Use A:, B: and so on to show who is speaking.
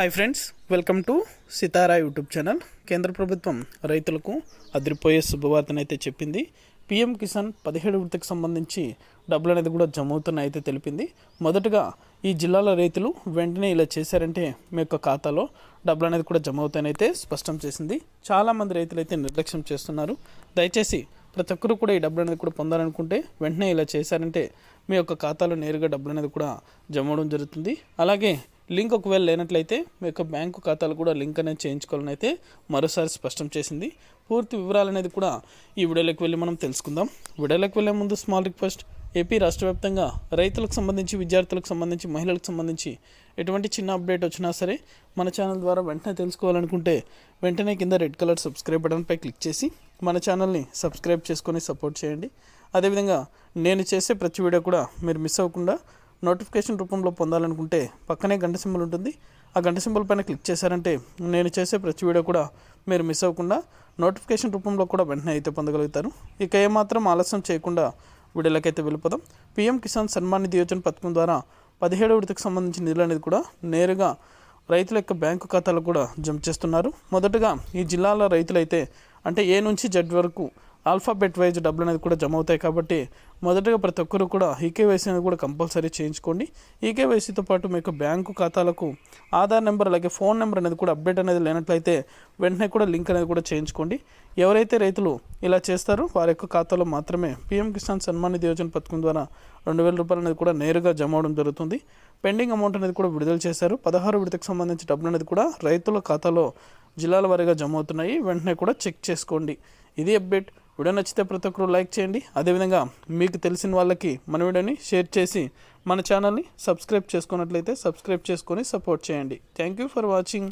A: Hi friends welcome to Sitara YouTube channel కేంద్ర ప్రభుత్వం రైతులకు అదిరిపోయే శుభవార్తనైతే చెప్పింది. పిఎం కిసాన్ పదిహేడు వృత్తికి సంబంధించి డబ్బులు అనేది కూడా జమ అవుతున్నాయి అయితే తెలిపింది. మొదటగా ఈ జిల్లాల రైతులు వెంటనే ఇలా చేశారంటే మీ యొక్క ఖాతాలో డబ్బులు అనేది కూడా జమ అవుతాయనైతే స్పష్టం చేసింది. చాలామంది రైతులు అయితే నిర్లక్ష్యం చేస్తున్నారు. దయచేసి ప్రతి ఒక్కరు కూడా ఈ డబ్బులు అనేది కూడా పొందాలనుకుంటే వెంటనే ఇలా చేశారంటే మీ యొక్క ఖాతాలో నేరుగా డబ్బులు అనేది కూడా జమ అవడం జరుగుతుంది. అలాగే లింక్ ఒకవేళ లేనట్లయితే మీ యొక్క బ్యాంకు ఖాతాలు కూడా లింక్ అనేది చేయించుకోవాలని అయితే మరోసారి స్పష్టం చేసింది. పూర్తి వివరాలు అనేది కూడా ఈ వీడియోలోకి వెళ్ళి మనం తెలుసుకుందాం. వీడియోలోకి వెళ్ళే ముందు స్మాల్ రిక్వెస్ట్ ఏపీ రాష్ట్ర వ్యాప్తంగా రైతులకు సంబంధించి విద్యార్థులకు సంబంధించి మహిళలకు సంబంధించి ఎటువంటి చిన్న అప్డేట్ వచ్చినా సరే మన ఛానల్ ద్వారా వెంటనే తెలుసుకోవాలనుకుంటే వెంటనే కింద రెడ్ కలర్ సబ్స్క్రైబ్ బటన్పై క్లిక్ చేసి మన ఛానల్ని సబ్స్క్రైబ్ చేసుకొని సపోర్ట్ చేయండి. అదేవిధంగా నేను చేసే ప్రతి వీడియో కూడా మీరు మిస్ అవ్వకుండా నోటిఫికేషన్ రూపంలో పొందాలనుకుంటే పక్కనే గంట సింబల్ ఉంటుంది. ఆ గంట సింబల్ పైన క్లిక్ చేశారంటే నేను చేసే ప్రతి వీడియో కూడా మీరు మిస్ అవ్వకుండా నోటిఫికేషన్ రూపంలో కూడా వెంటనే అయితే పొందగలుగుతారు. ఇక ఏమాత్రం ఆలస్యం చేయకుండా వీడియోలకైతే వెళ్ళిపోదాం. పీఎం కిసాన్ సన్మాన్ నిధి యోజన పథకం ద్వారా పదిహేడవ విడతకు సంబంధించిన నిధులు అనేది కూడా నేరుగా రైతుల యొక్క బ్యాంకు ఖాతాలు కూడా జమ చేస్తున్నారు. మొదటగా ఈ జిల్లాల రైతులైతే అంటే ఏ నుంచి జడ్ వరకు ఆల్ఫాబెట్ వైజ్ డబ్బులు అనేది కూడా జమ అవుతాయి కాబట్టి మొదటగా ప్రతి ఒక్కరు కూడా ఈకేవైసీ అనేది కూడా కంపల్సరీ చేయించుకోండి. ఈకేవైసీతో పాటు మీకు బ్యాంకు ఖాతాలకు ఆధార్ నెంబర్ అలాగే ఫోన్ నెంబర్ అనేది కూడా అప్డేట్ అనేది లేనట్లయితే వెంటనే కూడా లింక్ అనేది కూడా చేయించుకోండి. ఎవరైతే రైతులు ఇలా చేస్తారో వారి యొక్క ఖాతాలో మాత్రమే పీఎం కిసాన్ సన్మాన్ నిధి యోజన పథకం ద్వారా రెండు వేల రూపాయలు అనేది కూడా నేరుగా జమ అవడం జరుగుతుంది. పెండింగ్ అమౌంట్ అనేది కూడా విడుదల చేశారు. పదహారు విడతకు సంబంధించి డబ్బులు అనేది కూడా రైతుల ఖాతాలో జిల్లాల వారీగా జమ అవుతున్నాయి. వెంటనే కూడా చెక్ చేసుకోండి. ఇది అప్డేట్ వీడియో నచ్చితే ప్రతి ఒక్కరు లైక్ చేయండి. అదేవిధంగా మీకు తెలిసిన వాళ్ళకి మన వీడియోని షేర్ చేసి మన ఛానల్ని సబ్స్క్రైబ్ చేసుకున్నట్లయితే సబ్స్క్రైబ్ చేసుకొని సపోర్ట్ చేయండి. Thank you for watching.